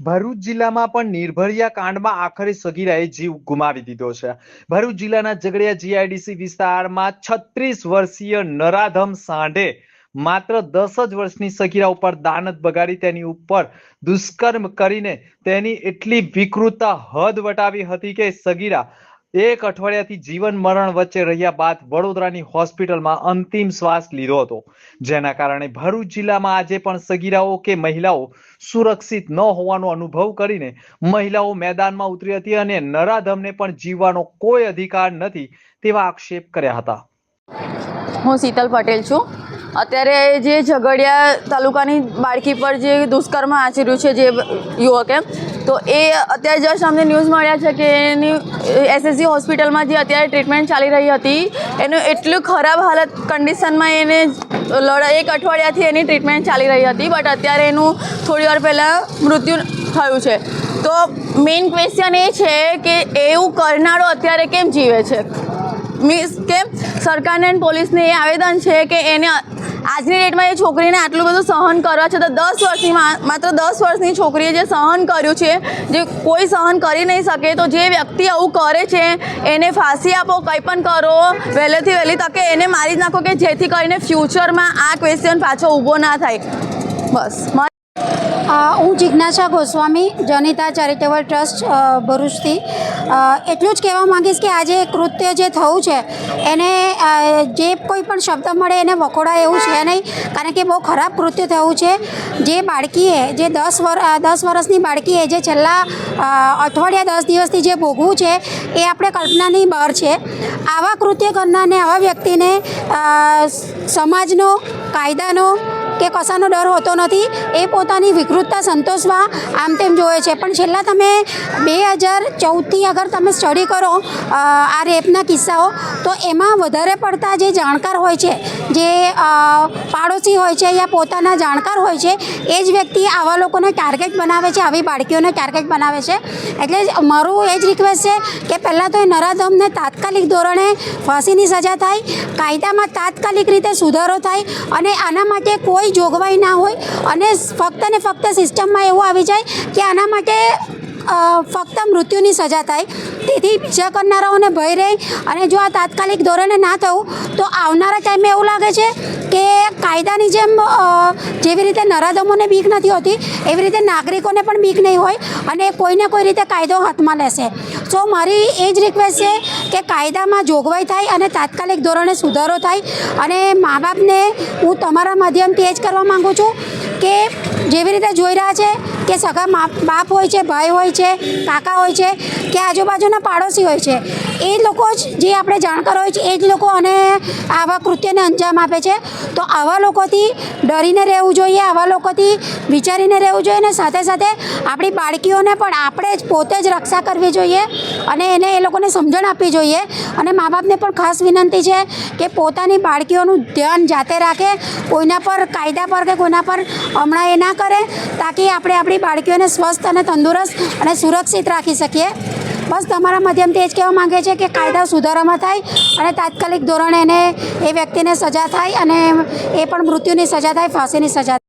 ભરૂચ જિલ્લામાં પણ નિર્ભરિયા કાંડમાં આખરે સગીરાએ જીવ ગુમાવી દીધો છે. ભરૂચ જિલ્લાના ઝઘડિયા જીઆઈડીસી વિસ્તારમાં છત્રીસ વર્ષીય નરાધમ સાંઢે માત્ર દસ જ વર્ષની સગીરા ઉપર દાનત બગાડી તેની ઉપર દુષ્કર્મ કરીને તેની એટલી વિકૃતતા હદ વટાવી હતી કે સગીરા એક અઠવાડિયાથી જીવન મરણ વચ્ચે રહ્યા બાદ વડોદરાની હોસ્પિટલમાં અંતિમ શ્વાસ લીધો હતો. જેના કારણે ભરૂચ જિલ્લામાં આજે પણ સગીરાઓ કે મહિલાઓ સુરક્ષિત ન હોવાનો અનુભવ કરીને મહિલાઓ મેદાનમાં ઉતરી હતી અને નરાધમને પણ જીવવાનો કોઈ અધિકાર નથી તેવા આક્ષેપ કર્યા હતા. હું શીતલ પટેલ છું. અત્યારે જે ઝઘડિયા તાલુકાની બાળકી પર જે દુષ્કર્મ આચર્યું છે જે યુવકે, તો એ અત્યારે જસ્ટ અમને ન્યૂઝ મળ્યા છે કે એની એસએસજી હોસ્પિટલમાં જે અત્યારે ટ્રીટમેન્ટ ચાલી રહી હતી, એનું એટલું ખરાબ હાલત કન્ડિશનમાં એને લડા એક અઠવાડિયાથી એની ટ્રીટમેન્ટ ચાલી રહી હતી બટ અત્યારે એનું થોડી વાર પહેલાં મૃત્યુ થયું છે. તો મેઇન ક્વેશ્ચન એ છે કે એવું કરનારો અત્યારે કેમ જીવે છે? મીન્સ કે સરકારને પોલીસને એ આવેદન છે કે એને આજની ડેટમાં એ છોકરીને આટલું બધું સહન કરવા છે, તો દસ વર્ષની માત્ર દસ વર્ષની છોકરીએ જે સહન કર્યું છે, જે કોઈ સહન કરી નહીં શકે, તો જે વ્યક્તિ આવું કરે છે, એને ફાંસી આપો, કંઈ પણ કરો, વહેલેથી વહેલી તકે એને મારી જ નાખો કે જેથી કરીને ફ્યુચરમાં આ ક્વેશ્ચન પાછો ઊભો ના થાય. બસ. હું જિજ્ઞાસા ગોસ્વામી, જનિતા ચેરિટેબલ ટ્રસ્ટ ભરૂચથી. એટલું જ કહેવા માંગીશ કે આજે કૃત્ય જે થયું છે, એને જે કોઈ પણ શબ્દ મળે એને વખોડાય એવું છે નહીં, કારણ કે બહુ ખરાબ કૃત્ય થયું છે. જે બાળકીએ, જે દસ વર દસ વર્ષની બાળકીએ જે છેલ્લા અઠવાડિયા દસ દિવસથી જે ભોગવું છે, એ આપણે કલ્પનાની બહાર છે. આવા કૃત્ય કરનારને આવા વ્યક્તિને સમાજનો, કાયદાનો કે કશાનો ડર હોતો નથી, એ પોતાની વિકૃતતા સંતોષવા આમ તેમ જોવે છે. પણ છેલ્લા તમે બે હજાર ચૌદથી અગર તમે સ્ટડી કરો આ રેપના કિસ્સાઓ, તો એમાં વધારે પડતા જે જાણકાર હોય છે, જે પાડોશી હોય છે યા પોતાના જાણકાર હોય છે, એ જ વ્યક્તિ આવા લોકોને ટાર્ગેટ બનાવે છે, આવી બાળકીઓને ટાર્ગેટ બનાવે છે. એટલે મારું એ જ રિક્વેસ્ટ છે કે પહેલાં તો એ નરાધમને તાત્કાલિક ધોરણે ફાંસીની સજા થાય, કાયદામાં તાત્કાલિક રીતે સુધારો થાય અને આના માટે કોઈ જોગવાઈ ના હોય અને ફક્ત ને ફક્ત સિસ્ટમમાં એવું આવી જાય કે આના માટે ફક્ત મૃત્યુની સજા થાય. તેથી બીજા કરનારાઓને ભય રહે અને જો આ તાત્કાલિક ધોરણે ના થવું, તો આવનારા ટાઈમે એવું લાગે છે કે કાયદાની જેમ જેવી રીતે નરાધમોને બીક નથી હોતી, એવી રીતે નાગરિકોને પણ બીક નહીં હોય અને કોઈને કોઈ રીતે કાયદો હાથમાં લેશે. સો મારી એ જ રિક્વેસ્ટ છે કે કાયદામાં જોગવાઈ થાય અને તાત્કાલિક ધોરણે સુધારો થાય અને મા બાપને હું તમારા માધ્યમથી એ જ કરવા માગું છું કે જેવી રીતે જોઈ રહ્યા છે કે સગા બાપ હોય છે, ભાઈ હોય છે, કાકા હોય છે, કે આજુબાજુના પાડોશી હોય છે, એ લોકો જ જે આપણે જાણકાર હોય છે, એ જ લોકો અને આવા કૃત્યને અંજામ આપે છે. તો આવા લોકોથી ડરીને રહેવું જોઈએ, આવા લોકોથી વિચારીને રહેવું જોઈએ અને સાથે સાથે આપણી બાળકીઓને પણ આપણે જ પોતે જ રક્ષા કરવી જોઈએ અને એને એ લોકોને સમજણ આપવી જોઈએ. અને મા બાપને પણ ખાસ વિનંતી છે કે પોતાની બાળકીઓનું ધ્યાન જાતે રાખે, કોઈના પર કાયદા પર કે કોઈના પર હમણાં એ ના કરે. તાકી આપણે આપણી બાળકીઓને સ્વસ્થ અને તંદુરસ્ત અને સુરક્ષિત રાખી શકીએ. બસ તમારા માધ્યમથી એ જ કહેવા માંગે છે કે કાયદા સુધારામાં થાય અને તાત્કાલિક ધોરણે એને એ વ્યક્તિને સજા થાય અને એ પણ મૃત્યુની સજા થાય, ફાંસીની સજા